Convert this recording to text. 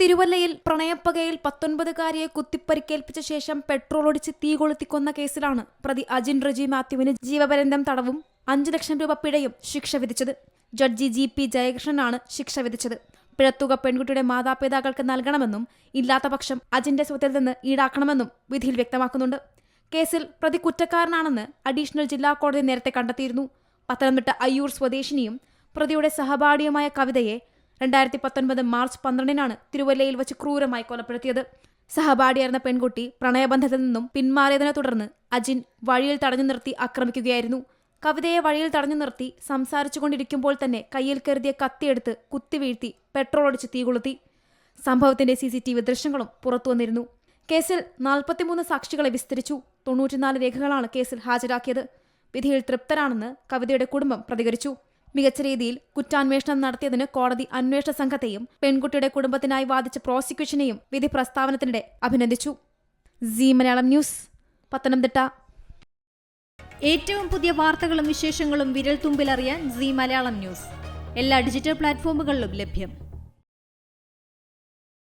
തിരുവല്ലയിൽ പ്രണയപ്പകയിൽ പത്തൊൻപതുകാരിയെ കുത്തിപ്പരിക്കേൽപ്പിച്ച ശേഷം പെട്രോൾ ഒടിച്ച് തീ കൊളുത്തിക്കൊന്ന കേസിലാണ് പ്രതി അജിൻ റജി മാത്യുവിന് ജീവപര്യന്തം തടവും അഞ്ചു ലക്ഷം രൂപ പിഴയും ശിക്ഷ വിധിച്ചത്. ജഡ്ജി ജി പി ജയകൃഷ്ണനാണ് ശിക്ഷ വിധിച്ചത്. പിഴത്തുക പെൺകുട്ടിയുടെ മാതാപിതാക്കൾക്ക് നൽകണമെന്നും ഇല്ലാത്ത പക്ഷം അജിന്റെ സ്വത്തിൽ നിന്ന് ഈടാക്കണമെന്നും വിധിയിൽ വ്യക്തമാക്കുന്നുണ്ട്. കേസിൽ പ്രതി കുറ്റക്കാരനാണെന്ന് അഡീഷണൽ ജില്ലാ കോടതി നേരത്തെ കണ്ടെത്തിയിരുന്നു. പത്തനംതിട്ട അയ്യൂർ സ്വദേശിനിയും പ്രതിയുടെ സഹപാഠിയുമായ കവിതയെ രണ്ടായിരത്തി പത്തൊൻപത് മാർച്ച് പന്ത്രണ്ടിനാണ് തിരുവല്ലയിൽ വെച്ച് ക്രൂരമായി കൊലപ്പെടുത്തിയത്. സഹപാഠിയായിരുന്ന പെൺകുട്ടി പ്രണയബന്ധത്തിൽ നിന്നും പിന്മാറിയതിനെ തുടർന്ന് അജിൻ വഴിയിൽ തടഞ്ഞു നിർത്തി ആക്രമിക്കുകയായിരുന്നു. കവിതയെ വഴിയിൽ തടഞ്ഞു നിർത്തി സംസാരിച്ചുകൊണ്ടിരിക്കുമ്പോൾ തന്നെ കയ്യിൽ കരുതിയ കത്തിയെടുത്ത് കുത്തിവീഴ്ത്തി പെട്രോൾ അടിച്ച് തീ കൊളുത്തി. സംഭവത്തിന്റെ സി സി ടി വി ദൃശ്യങ്ങളും പുറത്തുവന്നിരുന്നു കേസിൽ നാൽപ്പത്തിമൂന്ന് സാക്ഷികളെ വിസ്തരിച്ചു. തൊണ്ണൂറ്റിനാല് രേഖകളാണ് കേസിൽ ഹാജരാക്കിയത്. വിധിയിൽ തൃപ്തരാണെന്ന് കവിതയുടെ കുടുംബം പ്രതികരിച്ചു. മികച്ച രീതിയിൽ കുറ്റാന്വേഷണം നടത്തിയതിന് കോടതി അന്വേഷണ സംഘത്തെയും പെൺകുട്ടിയുടെ കുടുംബത്തിനായി വാദിച്ച പ്രോസിക്യൂഷനെയും വിധി പ്രസ്താവനത്തിനിടെ അഭിനന്ദിച്ചു. സി മലയാളം ന്യൂസ് പത്തനംതിട്ട. ഏറ്റവും പുതിയ വാർത്തകളും വിശേഷങ്ങളും വിരൽ തുമ്പിലറിയാൻ സി മലയാളം ന്യൂസ്. എല്ലാ ഡിജിറ്റൽ പ്ലാറ്റ്ഫോമുകളിലും ലഭ്യം.